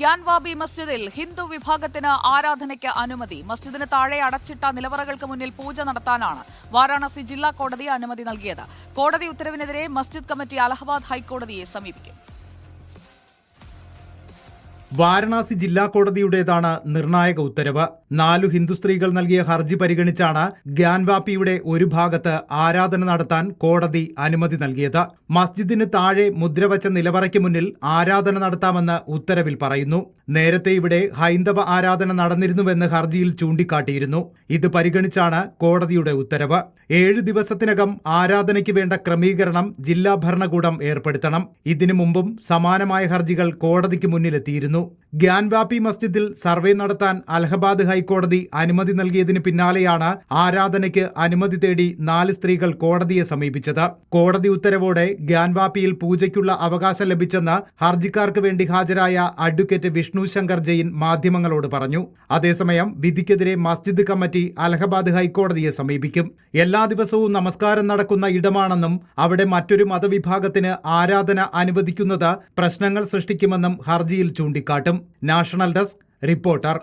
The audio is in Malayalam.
ഗ്യാൻവാബി മസ്ജിദിൽ ഹിന്ദു വിഭാഗത്തിന് ആരാധനയ്ക്ക് അനുമതി. മസ്ജിദിന് താഴെ അടച്ചിട്ട നിലവറകൾക്ക് മുന്നിൽ പൂജ നടത്താനാണ് വാരാണസി ജില്ലാ കോടതി അനുമതി നൽകിയത്. കോടതി ഉത്തരവിനെതിരെ മസ്ജിദ് കമ്മിറ്റി അലഹബാദ് ഹൈക്കോടതിയെ സമീപിക്കും. വാരണാസി ജില്ലാ കോടതിയുടേതാണ് നിർണായക ഉത്തരവ്. നാലു ഹിന്ദു സ്ത്രീകൾ നൽകിയ ഹർജി പരിഗണിച്ചാണ് ഗ്യാൻവാപ്പിയുടെ ഒരു ഭാഗത്ത് ആരാധന നടത്താൻ കോടതി അനുമതി നൽകിയത്. മസ്ജിദിന് താഴെ മുദ്രവച്ച നിലവറയ്ക്ക് മുന്നിൽ ആരാധന നടത്താമെന്ന് ഉത്തരവിൽ പറയുന്നു. നേരത്തെ ഇവിടെ ഹൈന്ദവ ആരാധന നടന്നിരുന്നുവെന്ന് ഹർജിയിൽ ചൂണ്ടിക്കാട്ടിയിരുന്നു. ഇത് പരിഗണിച്ചാണ് കോടതിയുടെ ഉത്തരവ്. ഏഴ് ദിവസത്തിനകം ആരാധനയ്ക്ക് വേണ്ട ക്രമീകരണം ജില്ലാ ഭരണകൂടം ഏർപ്പെടുത്തണം. ഇതിനു മുമ്പും സമാനമായ ഹർജികൾ കോടതിക്ക് മുന്നിലെത്തിയിരുന്നു. ഗ്യാൻവാപ്പി മസ്ജിദിൽ സർവേ നടത്താൻ അലഹബാദ് ഹൈക്കോടതി അനുമതി നൽകിയതിന് പിന്നാലെയാണ് ആരാധനയ്ക്ക് അനുമതി തേടി നാല് സ്ത്രീകൾ കോടതിയെ സമീപിച്ചത്. കോടതി ഉത്തരവോടെ ഗ്യാൻവാപ്പിയിൽ പൂജയ്ക്കുള്ള അവകാശം ലഭിച്ചെന്ന് ഹർജിക്കാർക്ക് വേണ്ടി ഹാജരായ അഡ്വക്കേറ്റ് വിഷ്ണു ശങ്കർ ജെയിൻ മാധ്യമങ്ങളോട് പറഞ്ഞു. അതേസമയം വിധിക്കെതിരെ മസ്ജിദ് കമ്മിറ്റി അലഹബാദ് ഹൈക്കോടതിയെ സമീപിക്കും. എല്ലാ ദിവസവും നമസ്കാരം നടക്കുന്ന ഇടമാണെന്നും അവിടെ മറ്റൊരു മതവിഭാഗത്തിന് ആരാധന അനുവദിക്കുന്നത് പ്രശ്നങ്ങൾ സൃഷ്ടിക്കുമെന്നും ഹർജിയിൽ ചൂണ്ടിക്കാട്ടും. National desk reporter